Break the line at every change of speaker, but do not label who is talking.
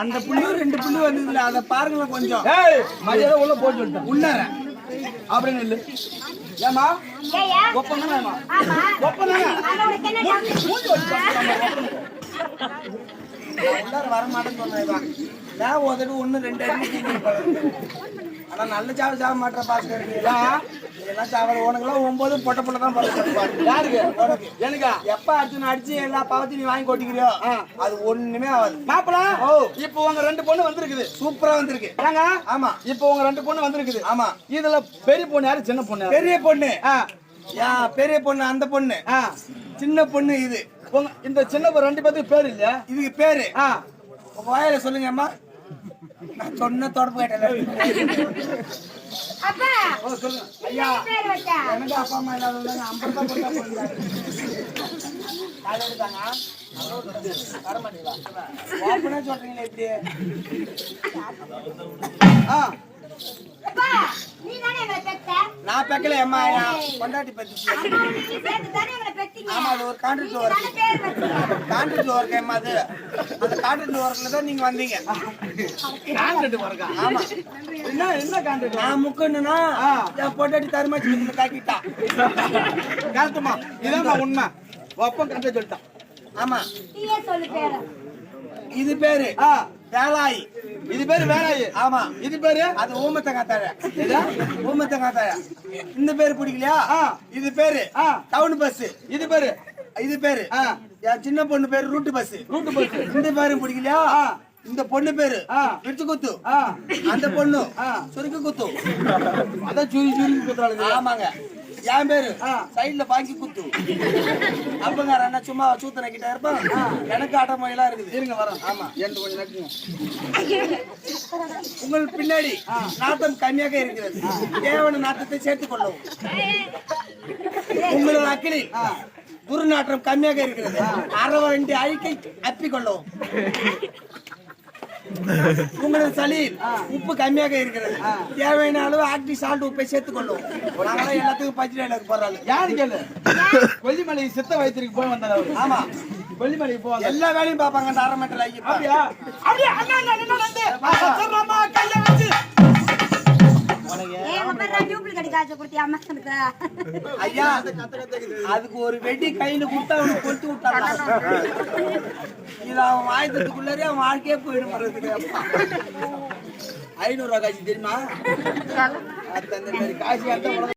அந்த புள்ளி ரெண்டு புள்ளி வந்ததுல அதை பாருங்களேன் கொஞ்சம்.
ஏய் மரியாதை உள்ள போட்டு விட்டேன்
உள்ளார.
அப்படின்னு இல்லை ஏமா? ஒப்பம் தானே ஏமா
ஆமா.
ஒப்பம் தானே
ஆனா உனக்கு என்ன doubt?
உள்ளார வர மாட்டேன்னு சொன்னேன் நான் உதவி ஒண்ணு ரெண்டு அடி. ஆனா நல்ல சாவு சாக மாட்டேன் பாஸ்கர் இதெல்லாம் சாவல உனக்குலாம் ஒன்பது பொட்ட பொட்ட தான் பிறகு
யாருக்கு? எனக்கா?
எப்ப அடிச்சு அடிச்சு எல்லா பாவத்தையும் நீ வாங்கி கொட்டிக்கிறியோ? அது ஒண்ணுமே ஆகாது.
மாப்பிள
ஓ.
இப்போ உங்க ரெண்டு பொண்ணு வந்திருக்குது.
சூப்பரா வந்திருக்கு.
ஏங்க?
ஆமா.
இப்போ உங்க ரெண்டு பொண்ணு வந்திருக்குது.
ஆமா.
இதுல பெரிய பொண்ணு யாரு? சின்ன பொண்ணு?
பெரிய பொண்ணு. யா பெரிய பொண்ணு அந்த பொண்ணு. சின்ன பொண்ணு இது.
இந்த சின்ன பொண்ணு ரெண்டு பேத்துக்கு பேர் இல்லையா?
இதுக்கு பேரு. உங்க வாயில சொல்லுங்க அம்மா. நான் சொன்ன தொடப்பு கேட்டேன்
அப்பா,
ஓ, சொல்லுங்க
என்ன பேர் வச்ச?
எனக்கு அப்பா அம்மா இல்லாதவங்க தான் கொடுத்தா போயிருந்தாங்க. காலை எடுத்தாங்க. வர மாட்டீங்களா? ஓப்பனா சொல்றீங்களே இப்படி.
ஆ
அப்பா, நீ தானே எங்களை பெத்த?
நான் பெக்கல அம்மா என் பொண்டாட்டி பத்தி
அம்மா, நீ சேர்ந்து தானே
ஆமா அது ஒரு கான்ட்ராக்ட் ஒர்க். கான்ட்ராக்ட் ஒர்க் அம்மா அது. அந்த கான்ட்ராக்ட் ஒர்க்ல தான் நீங்க வந்தீங்க.
கான்ட்ராக்ட்
ஆமா.
என்ன என்ன கான்ட்ராக்ட்
நான் முக்கணும்னா என் பொண்டாட்டி தருமாச்சி வீட்டுல காக்கிட்டா
கரெக்டுமா இதான் உண்மை. ஒப்பம் கரெக்டா சொல்லிட்டான்
ஆமா. இது பேரு.
ஆ.
வேலாயி.
இது பேரு வேறாயி
ஆமா.
இது பேரு
அது ஊமத்தங்காத்தாழ. ஊமத்தங்காத்தாழ. இந்த பேரு பிடிக்கலையா. இது பேரு. Town bus.
இது பேரு
இது பேரு. சின்ன பொண்ணு பேரு ரூட்டு பஸ்.
Route bus.
இந்த பேரு பிடிக்கலையா. இந்த பொண்ணு பேரு. விட்டு குத்து அந்த பொண்ணு. சுருக்கு குத்து
அதான் சுரி சுரி குத்துறாளுங்க.
ஆமாங்க. என் பேரு?
சைட்ல
சைடுல பாக்கி குத்து. அப்பங்கார அண்ணா சும்மா சூத்தனை கிட்ட இருப்பான் எனக்கு அடமொழியெல்லாம் இருக்குது.
இருங்க வரேன்
ஆமா.
என்று கொஞ்சம் நக்குங்க.
உங்கள் பின்னாடி நாட்டம் கம்மியாக இருக்கிறது. தேவன நாட்டத்தை சேர்த்துக் கொள்ளவும் உங்களோட அக்கிலில் துர்நாற்றம் கம்மியாக இருக்கிறது. அரவண்டி அழிக்கை அப்பிக்கொள்ளவும் உங்களது சளியில் உப்பு கம்மியாக இருக்கிறது. தேவையான அளவு ஆக்டி சால்ட் உப்பை சேர்த்துக் கொள்ளவும் நாங்களாம் எல்லாத்துக்கும் பச்சை டைலாக் போறாள்
யாரு கேளு? கொல்லிமலை சித்த வைத்தியருக்கு போய் வந்தாரு அவரு
ஆமா.
கொல்லிமலைக்கு வந்தாரு
எல்லா வேலையும் பார்ப்பாங்க அந்த அரை மீட்டர் ஐயா
அப்படியா? அப்படியே? அண்ணா அண்ணா அண்ணா கைய வச்சு.
அதுக்கு ஒரு வெடி கையில கொடுத்தா அவனுக்கு கொளுத்து விட்டாங்க இது அவன் வாய்த்ததுக்குள்ளரே அவன் வாழ்க்கையே போயிடும் போறதுக்கு ஐநூறு ரூபாய் காசு தெரியுமா? காசு